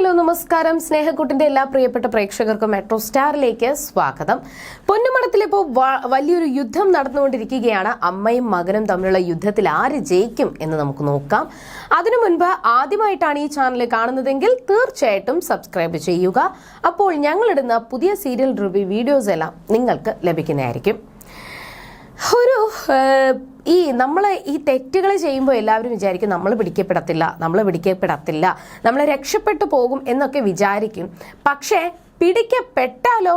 Hello നമസ്കാരം. സ്നേഹക്കൂട്ടിന്റെ എല്ലാ പ്രിയപ്പെട്ട പ്രേക്ഷകർക്കും മെട്രോ സ്റ്റാറിലേക്ക് സ്വാഗതം. പൊന്നുമണത്തിലിപ്പോ വലിയൊരു യുദ്ധം നടന്നുകൊണ്ടിരിക്കുകയാണ്. അമ്മയും മകനും തമ്മിലുള്ള യുദ്ധത്തിൽ ആര് ജയിക്കും എന്ന് നമുക്ക് നോക്കാം. അതിനു മുൻപ് ആദ്യമായിട്ടാണ് ഈ ചാനൽ കാണുന്നതെങ്കിൽ തീർച്ചയായിട്ടും സബ്സ്ക്രൈബ് ചെയ്യുക. അപ്പോൾ ഞങ്ങളിടുന്ന പുതിയ സീരിയൽ റിവ്യൂ വീഡിയോസ് എല്ലാം നിങ്ങൾക്ക് ലഭിക്കുന്നതായിരിക്കും. ഒരു ഈ നമ്മൾ ഈ തെറ്റുകൾ ചെയ്യുമ്പോൾ എല്ലാവരും വിചാരിക്കും നമ്മൾ പിടിക്കപ്പെടത്തില്ല നമ്മൾ പിടിക്കപ്പെടത്തില്ല നമ്മൾ രക്ഷപ്പെട്ടു പോകും എന്നൊക്കെ വിചാരിക്കും. പക്ഷേ പിടിക്കപ്പെട്ടാലോ?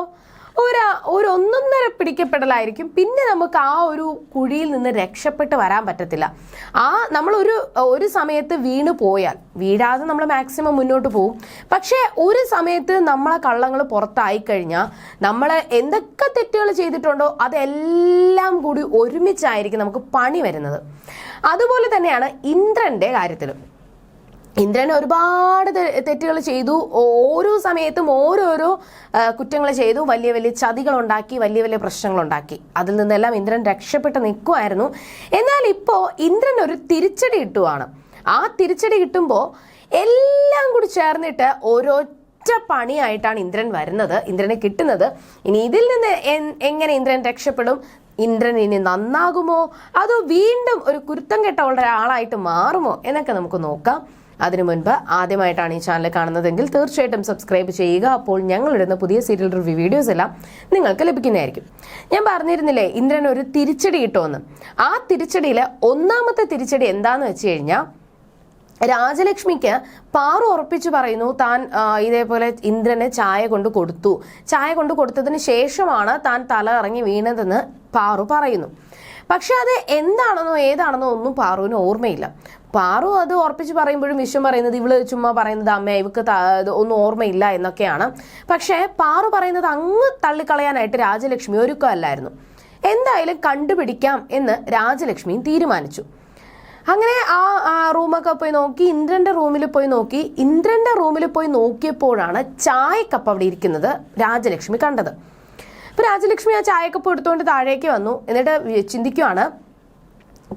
ഒരു ഒരു ഒന്നൊന്നര പിടിക്കപ്പെടലായിരിക്കും. പിന്നെ നമുക്ക് ആ ഒരു കുഴിയിൽ നിന്ന് രക്ഷപ്പെട്ട് വരാൻ പറ്റത്തില്ല. ആ നമ്മൾ ഒരു ഒരു സമയത്ത് വീണ് പോയാൽ വീഴാതെ നമ്മൾ മാക്സിമം മുന്നോട്ട് പോകും. പക്ഷേ ഒരു സമയത്ത് നമ്മളെ കള്ളങ്ങൾ പുറത്തായി കഴിഞ്ഞാൽ നമ്മൾ എന്തൊക്കെ തെറ്റുകൾ ചെയ്തിട്ടുണ്ടോ അതെല്ലാം കൂടി ഒരുമിച്ചായിരിക്കും നമുക്ക് പണി വരുന്നത്. അതുപോലെ തന്നെയാണ് ഇന്ദ്രന്റെ കാര്യത്തിലും. ഇന്ദ്രൻ ഒരുപാട് തെറ്റുകൾ ചെയ്തു. ഓരോ സമയത്തും ഓരോരോ കുറ്റങ്ങൾ ചെയ്തു. വലിയ വലിയ ചതികൾ ഉണ്ടാക്കി വലിയ വലിയ പ്രശ്നങ്ങൾ ഉണ്ടാക്കി അതിൽ നിന്നെല്ലാം ഇന്ദ്രൻ രക്ഷപ്പെട്ട് നിൽക്കുമായിരുന്നു. എന്നാൽ ഇപ്പോൾ ഇന്ദ്രൻ ഒരു തിരിച്ചടി കിട്ടുവാണ്. ആ തിരിച്ചടി കിട്ടുമ്പോൾ എല്ലാം കൂടി ചേർന്നിട്ട് ഓരോ ഒറ്റ പണിയായിട്ടാണ് ഇന്ദ്രൻ വരുന്നത് ഇന്ദ്രനെ കിട്ടുന്നത്. ഇനി ഇതിൽ നിന്ന് എങ്ങനെ ഇന്ദ്രൻ രക്ഷപ്പെടും? ഇന്ദ്രൻ ഇനി നന്നാകുമോ? അതോ വീണ്ടും ഒരു കുരുത്തം കെട്ട ഒരാളായിട്ട് മാറുമോ? എന്നൊക്കെ നമുക്ക് നോക്കാം. അതിനു മുൻപ് ആദ്യമായിട്ടാണ് ഈ ചാനൽ കാണുന്നതെങ്കിൽ തീർച്ചയായിട്ടും സബ്സ്ക്രൈബ് ചെയ്യുക. അപ്പോൾ ഞങ്ങളിടുന്ന പുതിയ സീരിയൽ റിവ്യൂ വീഡിയോസ് എല്ലാം നിങ്ങൾക്ക് ലഭിക്കുന്നതായിരിക്കും. ഞാൻ പറഞ്ഞിരുന്നില്ലേ ഇന്ദ്രൻ ഒരു തിരിച്ചടി കിട്ടുമെന്ന്. ആ തിരിച്ചടിയിലെ ഒന്നാമത്തെ തിരിച്ചടി എന്താന്ന് വെച്ച് കഴിഞ്ഞാൽ രാജലക്ഷ്മിക്ക് പാറു ഉറപ്പിച്ചു പറയുന്നു താൻ ഇതേപോലെ ഇന്ദ്രന് ചായ കൊണ്ട് കൊടുത്തു. ചായ കൊണ്ട് കൊടുത്തതിന് ശേഷമാണ് താൻ തല ഇറങ്ങി വീണതെന്ന് പാറു പറയുന്നു. പക്ഷെ അത് എന്താണെന്നോ ഏതാണെന്നോ ഒന്നും പാറുവിന് ഓർമ്മയില്ല. പാറു അത് ഉറപ്പിച്ച് പറയുമ്പോഴും വിശ്വം പറയുന്നത് ഇവൾ ചുമ്മാ പറയുന്നത് അമ്മ ഇവക്ക് ഒന്നും ഓർമ്മയില്ല എന്നൊക്കെയാണ്. പക്ഷേ പാറു പറയുന്നത് അങ്ങ് തള്ളിക്കളയാനായിട്ട് രാജലക്ഷ്മി ഒരുക്കമല്ലായിരുന്നു. എന്തായാലും കണ്ടുപിടിക്കാം എന്ന് രാജലക്ഷ്മിയും തീരുമാനിച്ചു. അങ്ങനെ ആ റൂമൊക്കെ പോയി നോക്കി ഇന്ദ്രന്റെ റൂമിൽ പോയി നോക്കി ഇന്ദ്രന്റെ റൂമിൽ പോയി നോക്കിയപ്പോഴാണ് ചായക്കപ്പ് അവിടെ ഇരിക്കുന്നത് രാജലക്ഷ്മി കണ്ടത്. അപ്പൊ രാജലക്ഷ്മി ആ ചായക്കപ്പ് എടുത്തുകൊണ്ട് താഴേക്ക് വന്നു. എന്നിട്ട് ചിന്തിക്കുവാണ്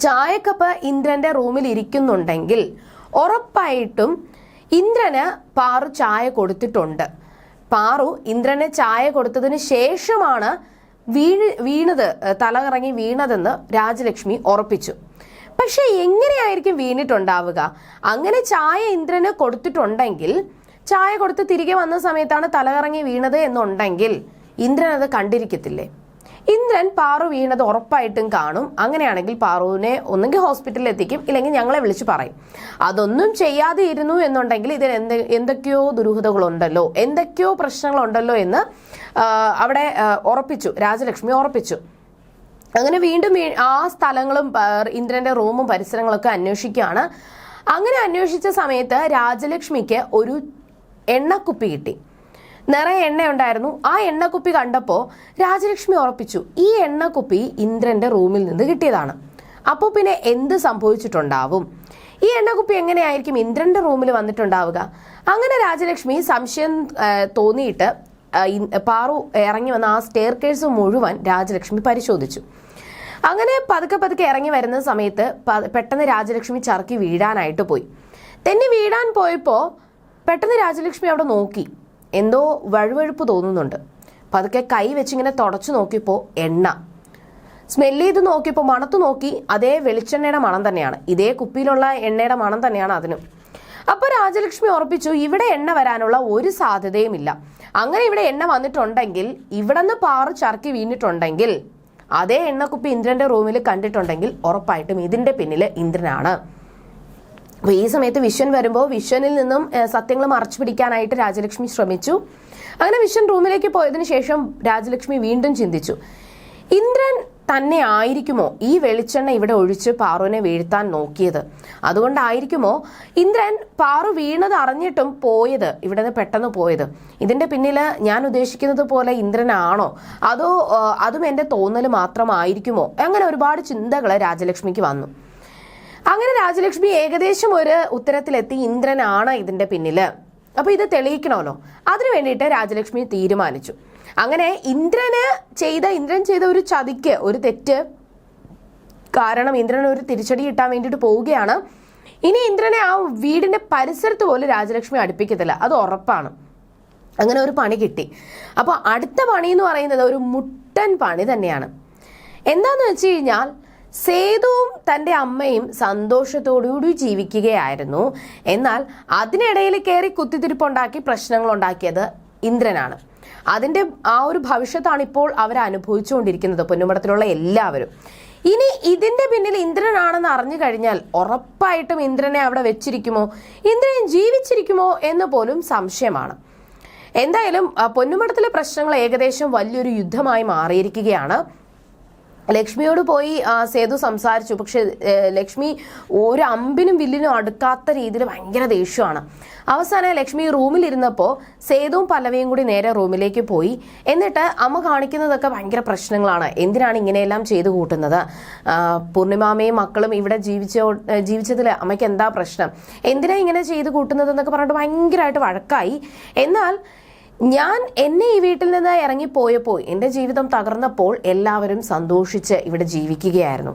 ചായക്കപ്പ് ഇന്ദ്രന്റെ റൂമിൽ ഇരിക്കുന്നുണ്ടെങ്കിൽ ഉറപ്പായിട്ടും ഇന്ദ്രന് പാറു ചായ കൊടുത്തിട്ടുണ്ട്. പാറു ഇന്ദ്രന് ചായ കൊടുത്തതിന് ശേഷമാണ് വീഴ് വീണത് തലകറങ്ങി വീണതെന്ന് രാജലക്ഷ്മി ഉറപ്പിച്ചു. പക്ഷെ എങ്ങനെയായിരിക്കും വീണിട്ടുണ്ടാവുക? അങ്ങനെ ചായ ഇന്ദ്രന് കൊടുത്തിട്ടുണ്ടെങ്കിൽ ചായ കൊടുത്ത് തിരികെ വന്ന സമയത്താണ് തലകറങ്ങി വീണത് എന്നുണ്ടെങ്കിൽ ഇന്ദ്രൻ അത് കണ്ടിരിക്കത്തില്ലേ? ഇന്ദ്രൻ പാറു വീണത് ഉറപ്പായിട്ടും കാണും. അങ്ങനെയാണെങ്കിൽ പാറുവിനെ ഒന്നെങ്കിൽ ഹോസ്പിറ്റലിൽ എത്തിക്കും ഇല്ലെങ്കിൽ ഞങ്ങളെ വിളിച്ച് പറയും. അതൊന്നും ചെയ്യാതെ ഇരുന്നു എന്നുണ്ടെങ്കിൽ ഇതിന് എന്ത് എന്തൊക്കെയോ ദുരൂഹതകളുണ്ടല്ലോ എന്തൊക്കെയോ പ്രശ്നങ്ങളുണ്ടല്ലോ എന്ന് അവിടെ ഉറപ്പിച്ചു രാജലക്ഷ്മി ഉറപ്പിച്ചു. അങ്ങനെ വീണ്ടും ആ സ്ഥലങ്ങളും ഇന്ദ്രന്റെ റൂമും പരിസരങ്ങളൊക്കെ അന്വേഷിക്കുകയാണ്. അങ്ങനെ അന്വേഷിച്ച സമയത്ത് രാജലക്ഷ്മിക്ക് ഒരു എണ്ണക്കുപ്പി കിട്ടി. നിറയെ എണ്ണ ഉണ്ടായിരുന്നു ആ എണ്ണക്കുപ്പി കണ്ടപ്പോൾ രാജലക്ഷ്മി ഉറപ്പിച്ചു ഈ എണ്ണക്കുപ്പി ഇന്ദ്രന്റെ റൂമിൽ നിന്ന് കിട്ടിയതാണ്. അപ്പോൾ പിന്നെ എന്ത് സംഭവിച്ചിട്ടുണ്ടാവും? ഈ എണ്ണക്കുപ്പി എങ്ങനെയായിരിക്കും ഇന്ദ്രന്റെ റൂമിൽ വന്നിട്ടുണ്ടാവുക? അങ്ങനെ രാജലക്ഷ്മി സംശയം തോന്നിയിട്ട് പാറു ഇറങ്ങി വന്ന ആ സ്റ്റെയർ കേഴ്സ് മുഴുവൻ രാജലക്ഷ്മി പരിശോധിച്ചു. അങ്ങനെ പതുക്കെ പതുക്കെ ഇറങ്ങി വരുന്ന സമയത്ത് പെട്ടെന്ന് രാജലക്ഷ്മി ചറുക്കി വീഴാനായിട്ട് പോയി. തന്നെ വീഴാൻ പോയപ്പോൾ പെട്ടെന്ന് രാജലക്ഷ്മി അവിടെ നോക്കി. എന്തോ വഴുവഴുപ്പ് തോന്നുന്നുണ്ട്. പതുക്കെ കൈ വെച്ചിങ്ങനെ തുടച്ചു നോക്കിയപ്പോൾ എണ്ണ. സ്മെല്ല് ചെയ്ത് നോക്കിയപ്പോൾ മണത്ത് നോക്കി അതേ വെളിച്ചെണ്ണയുടെ മണം തന്നെയാണ്. ഇതേ കുപ്പിയിലുള്ള എണ്ണയുടെ മണം തന്നെയാണ് അതിനും. അപ്പോൾ രാജലക്ഷ്മി ഉറപ്പിച്ചു ഇവിടെ എണ്ണ വരാനുള്ള ഒരു സാധ്യതയുമില്ല അങ്ങനെ ഇവിടെ എണ്ണ വന്നിട്ടുണ്ടെങ്കിൽ ഇവിടെ നിന്ന് പാറു ചർക്കി വീണിട്ടുണ്ടെങ്കിൽ അതേ എണ്ണക്കുപ്പി ഇന്ദ്രന്റെ റൂമിൽ കണ്ടിട്ടുണ്ടെങ്കിൽ ഉറപ്പായിട്ടും ഇതിന്റെ പിന്നിൽ ഇന്ദ്രനാണ്. അപ്പൊ ഈ സമയത്ത് വിഷൻ വരുമ്പോൾ വിഷനിൽ നിന്നും സത്യങ്ങൾ മറച്ചു പിടിക്കാനായിട്ട് രാജലക്ഷ്മി ശ്രമിച്ചു. അങ്ങനെ വിഷൻ റൂമിലേക്ക് പോയതിനു ശേഷം രാജലക്ഷ്മി വീണ്ടും ചിന്തിച്ചു. ഇന്ദ്രൻ തന്നെ ആയിരിക്കുമോ ഈ വെളിച്ചെണ്ണ ഇവിടെ ഒഴിച്ച് പാറുവിനെ വീഴ്ത്താൻ നോക്കിയത്? അതുകൊണ്ടായിരിക്കുമോ ഇന്ദ്രൻ പാറു വീണത് അറിഞ്ഞിട്ടും പോയത് ഇവിടെ നിന്ന് പെട്ടെന്ന് പോയത്? ഇതിന്റെ പിന്നിൽ ഞാൻ ഉദ്ദേശിക്കുന്നത് പോലെ ഇന്ദ്രനാണോ? അതോ അതും എന്റെ തോന്നൽ മാത്രമായിരിക്കുമോ? അങ്ങനെ ഒരുപാട് ചിന്തകൾ രാജലക്ഷ്മിക്ക് വന്നു. അങ്ങനെ രാജലക്ഷ്മി ഏകദേശം ഒരു ഉത്തരത്തിലെത്തി ഇന്ദ്രനാണ് ഇതിന്റെ പിന്നിൽ. അപ്പൊ ഇത് തെളിയിക്കണമല്ലോ. അതിനു വേണ്ടിയിട്ട് രാജലക്ഷ്മി തീരുമാനിച്ചു. അങ്ങനെ ഇന്ദ്രന് ചെയ്ത ഇന്ദ്രൻ ചെയ്ത ഒരു ചതിക്ക് ഒരു തെറ്റ് കാരണം ഇന്ദ്രൻ ഒരു തിരിച്ചടി കിട്ടാൻ വേണ്ടിയിട്ട് പോവുകയാണ്. ഇനി ഇന്ദ്രനെ ആ വീടിന്റെ പരിസരത്ത് പോലും രാജലക്ഷ്മി അടുപ്പിക്കത്തില്ല. അത് ഉറപ്പാണ്. അങ്ങനെ ഒരു പണി കിട്ടി. അപ്പോൾ അടുത്ത പണി എന്ന് പറയുന്നത് ഒരു മുട്ടൻ പണി തന്നെയാണ്. എന്താന്ന് വെച്ച് കഴിഞ്ഞാൽ സേതുവും തന്റെ അമ്മയും സന്തോഷത്തോടുകൂടി ജീവിക്കുകയായിരുന്നു. എന്നാൽ അതിനിടയിൽ കയറി കുത്തിത്തിരിപ്പുണ്ടാക്കി പ്രശ്നങ്ങൾ ഉണ്ടാക്കിയത് ഇന്ദ്രനാണ്. അതിന്റെ ആ ഒരു ഭവിഷ്യത്താണ് ഇപ്പോൾ അവർ അനുഭവിച്ചുകൊണ്ടിരിക്കുന്നത് പൊന്നുമടത്തിലുള്ള എല്ലാവരും. ഇനി ഇതിന്റെ പിന്നിൽ ഇന്ദ്രനാണെന്ന് അറിഞ്ഞു കഴിഞ്ഞാൽ ഉറപ്പായിട്ടും ഇന്ദ്രനെ അവിടെ വെച്ചിരിക്കുമോ? ഇന്ദ്രൻ ജീവിച്ചിരിക്കുമോ എന്ന് പോലും സംശയമാണ്. എന്തായാലും പൊന്നുമടത്തിലെ പ്രശ്നങ്ങൾ ഏകദേശം വലിയൊരു യുദ്ധമായി മാറിയിരിക്കുകയാണ്. ലക്ഷ്മിയോട് പോയി സേതു സംസാരിച്ചു. പക്ഷെ ലക്ഷ്മി ഒരു അമ്പിനും വില്ലിനും അടുക്കാത്ത രീതിയിൽ ഭയങ്കര ദേഷ്യമാണ്. അവസാനം ലക്ഷ്മി റൂമിലിരുന്നപ്പോൾ സേതുവും പല്ലവിയും കൂടി നേരെ റൂമിലേക്ക് പോയി. എന്നിട്ട് അമ്മ കാണിക്കുന്നതൊക്കെ ഭയങ്കര പ്രശ്നങ്ങളാണ്. എന്തിനാണ് ഇങ്ങനെയെല്ലാം ചെയ്തു കൂട്ടുന്നത്? പൂർണിമാമയും മക്കളും ഇവിടെ ജീവിച്ച ജീവിച്ചതിൽ അമ്മയ്ക്ക് എന്താ പ്രശ്നം? എന്തിനാ ഇങ്ങനെ ചെയ്തു കൂട്ടുന്നത് എന്നൊക്കെ പറഞ്ഞിട്ട് ഭയങ്കരമായിട്ട് വഴക്കായി. എന്നാൽ ഞാൻ എന്നെ ഈ വീട്ടിൽ നിന്ന് ഇറങ്ങിപ്പോയപ്പോൾ എന്റെ ജീവിതം തകർന്നപ്പോൾ എല്ലാവരും സന്തോഷിച്ച് ഇവിടെ ജീവിക്കുകയായിരുന്നു.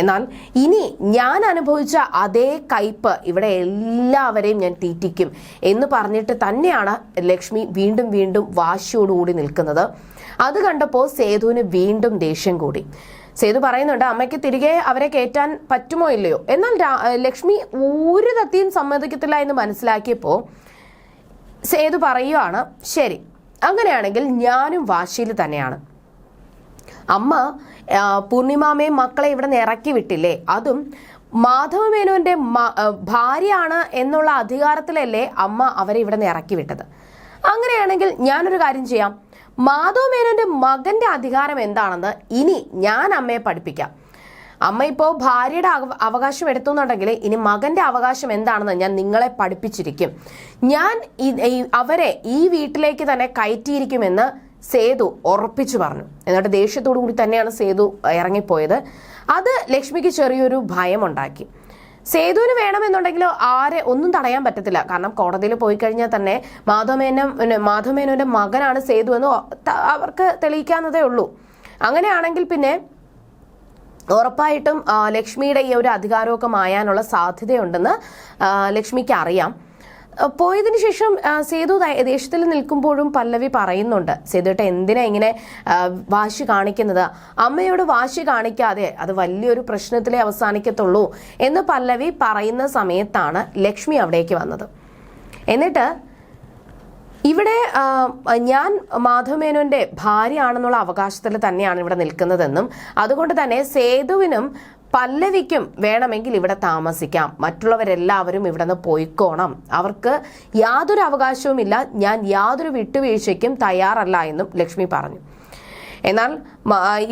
എന്നാൽ ഇനി ഞാൻ അനുഭവിച്ച അതേ കയ്പ് ഇവിടെ എല്ലാവരെയും ഞാൻ തീറ്റിക്കും എന്ന് പറഞ്ഞിട്ട് തന്നെയാണ് ലക്ഷ്മി വീണ്ടും വീണ്ടും വാശിയോടുകൂടി നിൽക്കുന്നത്. അത് കണ്ടപ്പോൾ സേതുവിന് വീണ്ടും ദേഷ്യം കൂടി. സേതു പറയുന്നുണ്ട് അമ്മയ്ക്ക് തിരികെ അവരെ കയറ്റാൻ പറ്റുമോ ഇല്ലയോ? എന്നാൽ ലക്ഷ്മി ഒരു തത്തിയും സമ്മതിക്കത്തില്ല എന്ന് മനസ്സിലാക്കിയപ്പോൾ സേതു പറയുവാണ് ശരി അങ്ങനെയാണെങ്കിൽ ഞാനും വാശിയിൽ തന്നെയാണ്. അമ്മ പൂർണിമാമയും മക്കളെ ഇവിടെ നിന്ന് ഇറക്കി വിട്ടില്ലേ? അതും മാധവമേനോന്റെ മേനുവിന്റെ ഭാര്യയാണ് എന്നുള്ള അധികാരത്തിലല്ലേ അമ്മ അവരെ ഇവിടെ നിന്ന് ഇറക്കി വിട്ടത്. അങ്ങനെയാണെങ്കിൽ ഞാനൊരു കാര്യം ചെയ്യാം. മാധവമേനോന്റെ മകന്റെ അധികാരം എന്താണെന്ന് ഇനി ഞാൻ അമ്മയെ പഠിപ്പിക്കാം. അമ്മ ഇപ്പോൾ ഭാര്യയുടെ അവ- അവകാശം എടുത്തുന്നുണ്ടെങ്കിൽ ഇനി മകന്റെ അവകാശം എന്താണെന്ന് ഞാൻ നിങ്ങളെ പഠിപ്പിച്ചിരിക്കും. ഞാൻ അവരെ ഈ വീട്ടിലേക്ക് തന്നെ കയറ്റിയിരിക്കുമെന്ന് സേതു ഉറപ്പിച്ചു പറഞ്ഞു. എന്നിട്ട് ദേഷ്യത്തോടു കൂടി തന്നെയാണ് സേതു ഇറങ്ങിപ്പോയത്. അത് ലക്ഷ്മിക്ക് ചെറിയൊരു ഭയമുണ്ടാക്കി. സേതുവിന് വേണമെന്നുണ്ടെങ്കിലോ ആരെ ഒന്നും തടയാൻ പറ്റത്തില്ല. കാരണം കോടതിയിൽ പോയി കഴിഞ്ഞാൽ തന്നെ മാധവമേനൻ മാധവമേനോന്റെ മകനാണ് സേതു എന്ന് അവർക്ക് തെളിയിക്കാവുന്നതേ ഉള്ളൂ. അങ്ങനെയാണെങ്കിൽ പിന്നെ ഉറപ്പായിട്ടും ലക്ഷ്മിയുടെ ഈ ഒരു അധികാരമൊക്കെ മായാനുള്ള സാധ്യതയുണ്ടെന്ന് ലക്ഷ്മിക്ക് അറിയാം. പോയതിന് ശേഷം സേതു ദേശത്തിൽ നിൽക്കുമ്പോഴും പല്ലവി പറയുന്നുണ്ട് സേതുട്ട എന്തിനാ ഇങ്ങനെ വാശി കാണിക്കുന്നത്? അമ്മയോട് വാശി കാണിക്കാതെ അത് വലിയൊരു പ്രശ്നത്തിലേ അവസാനിക്കത്തുള്ളൂ എന്ന് പല്ലവി പറയുന്ന സമയത്താണ് ലക്ഷ്മി അവിടേക്ക് വന്നത്. എന്നിട്ട് ഇവിടെ ഞാൻ മാധവമേനോന്റെ ഭാര്യയാണെന്നുള്ള അവകാശത്തിൽ തന്നെയാണ് ഇവിടെ നിൽക്കുന്നതെന്നും അതുകൊണ്ട് തന്നെ സേതുവിനും പല്ലവിക്കും വേണമെങ്കിൽ ഇവിടെ താമസിക്കാം. മറ്റുള്ളവരെല്ലാവരും ഇവിടെ നിന്ന് പോയിക്കോണം. അവർക്ക് യാതൊരു അവകാശവുമില്ല. ഞാൻ യാതൊരു വിട്ടുവീഴ്ചയ്ക്കും തയ്യാറല്ല എന്നും ലക്ഷ്മി പറഞ്ഞു. എന്നാൽ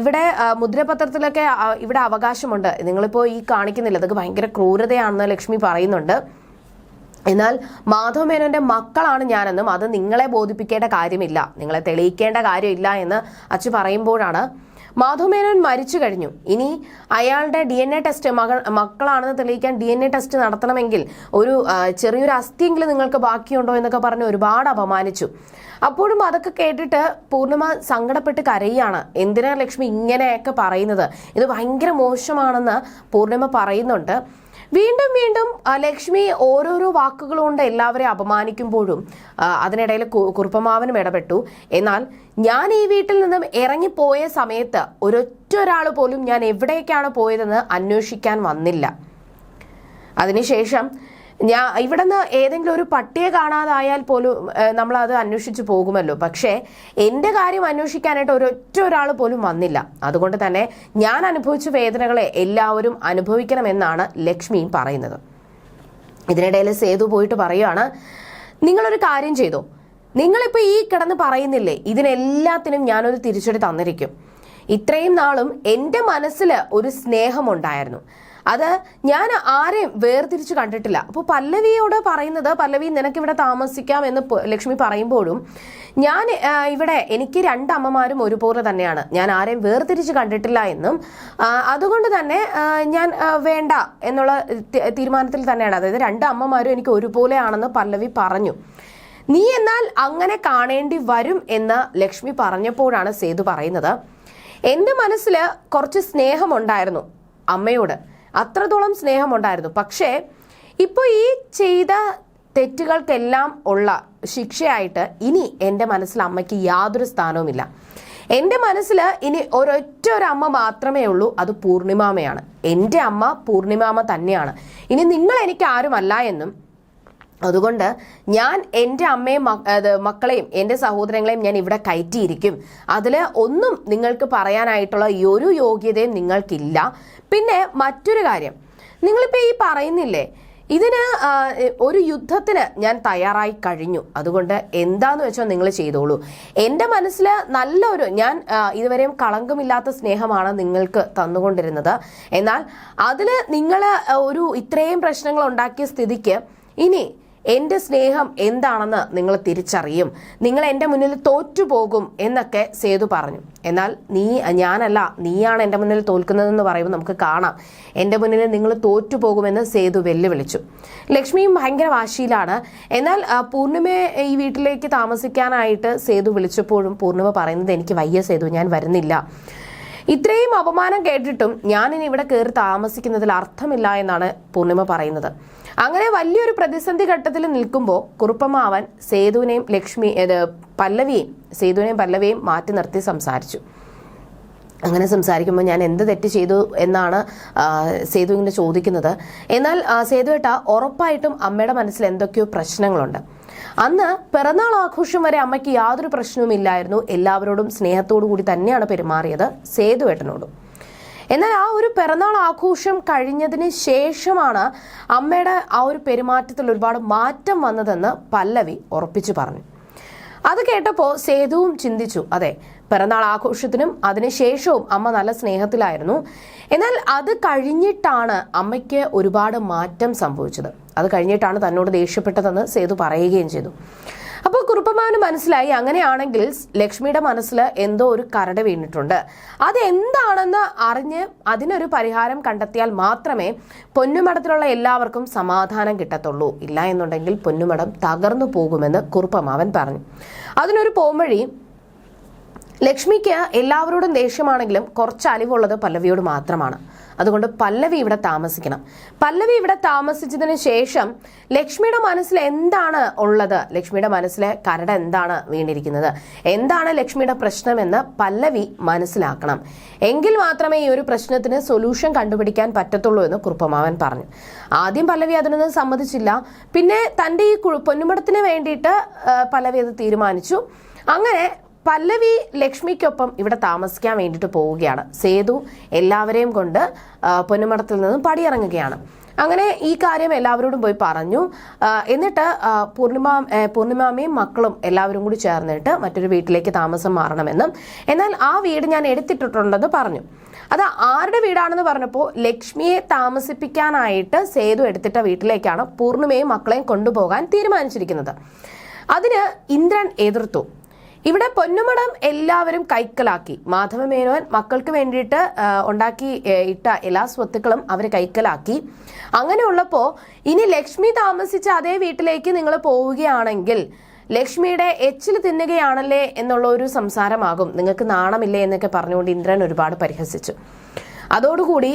ഇവിടെ മുദ്രപത്രത്തിലൊക്കെ ഇവിടെ അവകാശമുണ്ട്. നിങ്ങളിപ്പോൾ ഈ കാണിക്കുന്നില്ല. അതൊക്കെ ഭയങ്കര ക്രൂരതയാണെന്ന് ലക്ഷ്മി പറയുന്നുണ്ട്. എന്നാൽ മാധവ മേനോന്റെ മക്കളാണ് ഞാനെന്നും അത് നിങ്ങളെ ബോധിപ്പിക്കേണ്ട കാര്യമില്ല. നിങ്ങളെ തെളിയിക്കേണ്ട കാര്യമില്ല എന്ന് അച്ചു പറയുമ്പോഴാണ് മാധവ മേനോൻ മരിച്ചു കഴിഞ്ഞു. ഇനി അയാളുടെ ഡി എൻ എ ടെസ്റ്റ് മകൾ മക്കളാണെന്ന് തെളിയിക്കാൻ ഡി എൻ എ ടെസ്റ്റ് നടത്തണമെങ്കിൽ ഒരു ചെറിയൊരു അസ്ഥിയെങ്കിലും നിങ്ങൾക്ക് ബാക്കിയുണ്ടോ എന്നൊക്കെ പറഞ്ഞ് ഒരുപാട് അപമാനിച്ചു. അപ്പോഴും അതൊക്കെ കേട്ടിട്ട് പൂർണിമ സങ്കടപ്പെട്ട് കരയാണ് എന്തിനാ ലക്ഷ്മി ഇങ്ങനെയൊക്കെ പറയുന്നത്? ഇത് ഭയങ്കര മോശമാണെന്ന് പൂർണിമ പറയുന്നുണ്ട്. വീണ്ടും വീണ്ടും ലക്ഷ്മി ഓരോരോ വാക്കുകളുകൊണ്ട് എല്ലാവരെയും അപമാനിക്കുമ്പോഴും അതിനിടയിൽ കുറുപ്പമാവനും ഇടപെട്ടു. എന്നാൽ ഞാൻ ഈ വീട്ടിൽ നിന്നും ഇറങ്ങിപ്പോയ സമയത്ത് ഒരൊറ്റ ഒരാൾ പോലും ഞാൻ എവിടേക്കാണ് പോയതെന്ന് അന്വേഷിക്കാൻ വന്നില്ല. അതിനുശേഷം ഞാൻ ഇവിടെ നിന്ന് ഏതെങ്കിലും ഒരു പട്ടിയെ കാണാതായാൽ പോലും നമ്മൾ അത് അന്വേഷിച്ച് പോകുമല്ലോ. പക്ഷേ എന്റെ കാര്യം അന്വേഷിക്കാനായിട്ട് ഒരൊറ്റ ഒരാൾ പോലും വന്നില്ല. അതുകൊണ്ട് തന്നെ ഞാൻ അനുഭവിച്ച വേദനകളെ എല്ലാവരും അനുഭവിക്കണമെന്നാണ് ലക്ഷ്മിയും പറയുന്നത്. ഇതിനിടയിൽ സേതു പോയിട്ട് പറയുകയാണ് നിങ്ങളൊരു കാര്യം ചെയ്തോ. നിങ്ങളിപ്പോൾ ഈ കിടന്ന് പറയുന്നില്ലേ? ഇതിനെല്ലാത്തിനും ഞാനൊരു തിരിച്ചടി തന്നിരിക്കും. ഇത്രയും നാളും എന്റെ മനസ്സിൽ ഒരു സ്നേഹമുണ്ടായിരുന്നു. അത് ഞാൻ ആരെയും വേർതിരിച്ച് കണ്ടിട്ടില്ല. അപ്പോൾ പല്ലവിയോട് പറയുന്നത് പല്ലവി നിനക്കിവിടെ താമസിക്കാം എന്ന് ലക്ഷ്മി പറയുമ്പോഴും ഞാൻ ഇവിടെ എനിക്ക് രണ്ട് അമ്മമാരും ഒരുപോലെ തന്നെയാണ്. ഞാൻ ആരെയും വേർതിരിച്ച് കണ്ടിട്ടില്ല എന്നും അതുകൊണ്ട് തന്നെ ഞാൻ വേണ്ട എന്നുള്ള തീരുമാനത്തിൽ തന്നെയാണ്. അതായത് രണ്ട് അമ്മമാരും എനിക്ക് ഒരുപോലെയാണെന്ന് പല്ലവി പറഞ്ഞു. നീ എന്നാൽ അങ്ങനെ കാണേണ്ടി വരും എന്ന് ലക്ഷ്മി പറഞ്ഞപ്പോഴാണ് സേതു പറയുന്നത്. എന്റെ മനസ്സിൽ കുറച്ച് സ്നേഹമുണ്ടായിരുന്നു അമ്മയോട്. അത്രത്തോളം സ്നേഹമുണ്ടായിരുന്നു. പക്ഷേ ഇപ്പോൾ ഈ ചെയ്ത തെറ്റുകൾക്കെല്ലാം ഉള്ള ശിക്ഷയായിട്ട് ഇനി എന്റെ മനസ്സിൽ അമ്മയ്ക്ക് യാതൊരു സ്ഥാനവുമില്ല. എന്റെ മനസ്സിൽ ഇനി ഒരൊറ്റ ഒരു അമ്മ മാത്രമേ ഉള്ളൂ അത് പൂർണിമാമയാണ്. എന്റെ അമ്മ പൂർണിമാമ തന്നെയാണ്. ഇനി നിങ്ങൾ എനിക്ക് ആരുമല്ല എന്നും അതുകൊണ്ട് ഞാൻ എന്റെ അമ്മയും മക്കളെയും എന്റെ സഹോദരങ്ങളെയും ഞാൻ ഇവിടെ കയറ്റിയിരിക്കും. അതിൽ ഒന്നും നിങ്ങൾക്ക് പറയാനായിട്ടുള്ള ഒരു യോഗ്യതയും നിങ്ങൾക്കില്ല. പിന്നെ മറ്റൊരു കാര്യം. നിങ്ങളിപ്പോൾ ഈ പറയുന്നില്ലേ ഇതിന് ഒരു യുദ്ധത്തിന് ഞാൻ തയ്യാറായി കഴിഞ്ഞു. അതുകൊണ്ട് എന്താന്ന് വെച്ചാൽ നിങ്ങൾ ചെയ്തോളൂ. എന്റെ മനസ്സിൽ നല്ലൊരു ഞാൻ ഇതുവരെയും കളങ്കമില്ലാത്ത സ്നേഹമാണ് നിങ്ങൾക്ക് തന്നുകൊണ്ടിരുന്നത്. എന്നാൽ അതിൽ നിങ്ങൾ ഒരു ഇത്രയും പ്രശ്നങ്ങൾ ഉണ്ടാക്കിയ സ്ഥിതിക്ക് ഇനി എന്റെ സ്നേഹം എന്താണെന്ന് നിങ്ങൾ തിരിച്ചറിയും. നിങ്ങൾ എന്റെ മുന്നിൽ തോറ്റുപോകും എന്നൊക്കെ സേതു പറഞ്ഞു. എന്നാൽ നീ ഞാനല്ല നീയാണ് എന്റെ മുന്നിൽ തോൽക്കുന്നതെന്ന് പറയുമ്പോൾ നമുക്ക് കാണാം. എന്റെ മുന്നിൽ നിങ്ങൾ തോറ്റുപോകുമെന്ന് സേതു വെല്ലുവിളിച്ചു. ലക്ഷ്മിയും ഭയങ്കര വാശിയിലാണ്. എന്നാൽ പൂർണിമയെ ഈ വീട്ടിലേക്ക് താമസിക്കാനായിട്ട് സേതു വിളിച്ചപ്പോഴും പൂർണിമ പറയുന്നത് എനിക്ക് വയ്യ സേതു ഞാൻ വരുന്നില്ല. ഇത്രയും അപമാനം കേട്ടിട്ടും ഞാനിനി ഇവിടെ കയറി താമസിക്കുന്നതിൽ അർത്ഥമില്ല എന്നാണ് പൂർണിമ പറയുന്നത്. അങ്ങനെ വലിയൊരു പ്രതിസന്ധി ഘട്ടത്തിൽ നിൽക്കുമ്പോൾ കുറുപ്പമാവൻ സേതുവിനെയും ലക്ഷ്മി പല്ലവിയെയും സേതുവിനെയും പല്ലവിയെയും മാറ്റി നിർത്തി സംസാരിച്ചു. അങ്ങനെ സംസാരിക്കുമ്പോൾ ഞാൻ എന്ത് തെറ്റ് ചെയ്തു എന്നാണ് സേതു ഇങ്ങനെ ചോദിക്കുന്നത്. എന്നാൽ സേതുവേട്ട ഉറപ്പായിട്ടും അമ്മയുടെ മനസ്സിൽ എന്തൊക്കെയോ പ്രശ്നങ്ങളുണ്ട്. അന്ന് പിറന്നാൾ ആഘോഷം വരെ അമ്മയ്ക്ക് യാതൊരു പ്രശ്നവുമില്ലായിരുന്നു. എല്ലാവരോടും സ്നേഹത്തോടു കൂടി തന്നെയാണ് പെരുമാറിയത് സേതുവേട്ടനോടും എന്നാൽ ആ ഒരു പിറന്നാൾ ആഘോഷം കഴിഞ്ഞതിന് ശേഷമാണ് അമ്മയുടെ ആ ഒരു പെരുമാറ്റത്തിൽ ഒരുപാട് മാറ്റം വന്നതെന്ന് പല്ലവി ഉറപ്പിച്ചു പറഞ്ഞു. അത് കേട്ടപ്പോൾ സേതുവും ചിന്തിച്ചു അതെ പിറന്നാൾ ആഘോഷത്തിനും അതിനുശേഷവും അമ്മ നല്ല സ്നേഹത്തിലായിരുന്നു. എന്നാൽ അത് കഴിഞ്ഞിട്ടാണ് അമ്മയ്ക്ക് ഒരുപാട് മാറ്റം സംഭവിച്ചത്. അത് കഴിഞ്ഞിട്ടാണ് തന്നോട് ദേഷ്യപ്പെട്ടതെന്ന് സേതു പറയുകയും ചെയ്തു. അപ്പോൾ കുറുപ്പമാവന് മനസ്സിലായി അങ്ങനെയാണെങ്കിൽ ലക്ഷ്മിയുടെ മനസ്സിൽ എന്തോ ഒരു കരട് വീണിട്ടുണ്ട്. അത് എന്താണെന്ന് അറിഞ്ഞ് അതിനൊരു പരിഹാരം കണ്ടെത്തിയാൽ മാത്രമേ പൊന്നുമടത്തിലുള്ള എല്ലാവർക്കും സമാധാനം കിട്ടത്തുള്ളൂ. ഇല്ല എന്നുണ്ടെങ്കിൽ പൊന്നുമടം തകർന്നു പോകുമെന്ന് കുറുപ്പമാവൻ പറഞ്ഞു. അതിനൊരു പോംവഴി ലക്ഷ്മിക്ക് എല്ലാവരോടും ദേഷ്യമാണെങ്കിലും കുറച്ച് അലിവുള്ളത് പല്ലവിയോട് മാത്രമാണ്. അതുകൊണ്ട് പല്ലവി ഇവിടെ താമസിക്കണം. പല്ലവി ഇവിടെ താമസിച്ചതിന് ശേഷം ലക്ഷ്മിയുടെ മനസ്സിൽ എന്താണ് ഉള്ളത്? ലക്ഷ്മിയുടെ മനസ്സിലെ കരട് എന്താണ് വീണിരിക്കുന്നത്? എന്താണ് ലക്ഷ്മിയുടെ പ്രശ്നമെന്ന് പല്ലവി മനസ്സിലാക്കണം. എങ്കിൽ മാത്രമേ ഈ ഒരു പ്രശ്നത്തിന് സൊല്യൂഷൻ കണ്ടുപിടിക്കാൻ പറ്റത്തുള്ളൂ എന്ന് കുറുപ്പമാവൻ പറഞ്ഞു. ആദ്യം പല്ലവി അതിനൊന്നും സമ്മതിച്ചില്ല. പിന്നെ തന്റെ ഈ പൊന്നുമടത്തിന് വേണ്ടിയിട്ട് പല്ലവി അത് തീരുമാനിച്ചു. അങ്ങനെ പല്ലവി ലക്ഷ്മിക്കൊപ്പം ഇവിടെ താമസിക്കാൻ വേണ്ടിയിട്ട് പോവുകയാണ്. സേതു എല്ലാവരെയും കൊണ്ട് പൊന്നുമടത്തിൽ നിന്നും പടിയിറങ്ങുകയാണ്. അങ്ങനെ ഈ കാര്യം എല്ലാവരോടും പോയി പറഞ്ഞു. എന്നിട്ട് പൂർണിമ പൂർണിമാമയും മക്കളും എല്ലാവരും കൂടി ചേർന്നിട്ട് മറ്റൊരു വീട്ടിലേക്ക് താമസം മാറണമെന്നും എന്നാൽ ആ വീട് ഞാൻ എടുത്തിട്ടുണ്ടെന്ന് പറഞ്ഞു. അത് ആരുടെ വീടാണെന്ന് പറഞ്ഞപ്പോൾ ലക്ഷ്മിയെ താമസിപ്പിക്കാനായിട്ട് സേതു എടുത്തിട്ട വീട്ടിലേക്കാണ് പൂർണിമയും മക്കളെയും കൊണ്ടുപോകാൻ തീരുമാനിച്ചിരിക്കുന്നത്. അതിന് ഇന്ദ്രൻ എതിർത്തു. ഇവിടെ പൊന്നുമടം എല്ലാവരും കൈക്കലാക്കി. മാധവമേനോൻ മക്കൾക്ക് വേണ്ടിയിട്ട് ഉണ്ടാക്കി ഇട്ട എല്ലാ സ്വത്തുക്കളും അവർ കൈക്കലാക്കി. അങ്ങനെയുള്ളപ്പോൾ ഇനി ലക്ഷ്മി താമസിച്ച അതേ വീട്ടിലേക്ക് നിങ്ങൾ പോവുകയാണെങ്കിൽ ലക്ഷ്മിയുടെ എച്ചിൽ തിന്നുകയാണല്ലേ എന്നുള്ള ഒരു സംസാരമാകും. നിങ്ങൾക്ക് നാണമില്ലേ എന്നൊക്കെ പറഞ്ഞുകൊണ്ട് ഇന്ദ്രൻ ഒരുപാട് പരിഹസിച്ചു. അതോടുകൂടി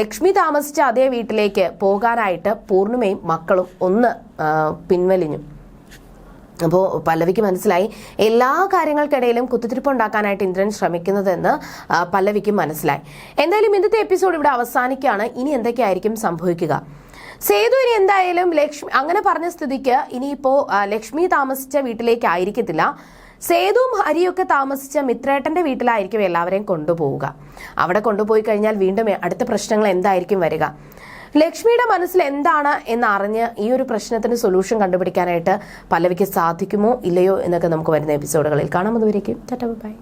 ലക്ഷ്മി താമസിച്ച അതേ വീട്ടിലേക്ക് പോകാനായിട്ട് പൂർണിമയും മക്കളും ഒന്ന് പിൻവലിഞ്ഞു. അപ്പോൾ പല്ലവിക്ക് മനസ്സിലായി എല്ലാ കാര്യങ്ങൾക്കിടയിലും കുത്തിത്തിരിപ്പ് ഉണ്ടാക്കാനായിട്ട് ഇന്ദ്രൻ ശ്രമിക്കുന്നതെന്ന് പല്ലവിക്ക് മനസ്സിലായി. എന്തായാലും ഇന്നത്തെ എപ്പിസോഡ് ഇവിടെ അവസാനിക്കുകയാണ്. ഇനി എന്തൊക്കെയായിരിക്കും സംഭവിക്കുക? സേതു ഇനി എന്തായാലും ലക്ഷ്മി അങ്ങനെ പറഞ്ഞ സ്ഥിതിക്ക് ഇനിയിപ്പോൾ ലക്ഷ്മി താമസിച്ച വീട്ടിലേക്ക് ആയിരിക്കത്തില്ല. സേതുവും ഹരിയൊക്കെ താമസിച്ച മിത്രേട്ടന്റെ വീട്ടിലായിരിക്കും എല്ലാവരെയും കൊണ്ടുപോവുക. അവിടെ കൊണ്ടുപോയി കഴിഞ്ഞാൽ വീണ്ടും അടുത്ത പ്രശ്നങ്ങൾ എന്തായിരിക്കും വരിക? ലക്ഷ്മിയുടെ മനസ്സിൽ എന്താണ് എന്ന് അറിഞ്ഞ് ഈ ഒരു പ്രശ്നത്തിന് സൊല്യൂഷൻ കണ്ടുപിടിക്കാനായിട്ട് പല്ലവിക്ക് സാധിക്കുമോ ഇല്ലയോ എന്നൊക്കെ നമുക്ക് വരുന്ന എപ്പിസോഡുകളിൽ കാണാം. അതുവരേക്കും ബൈ.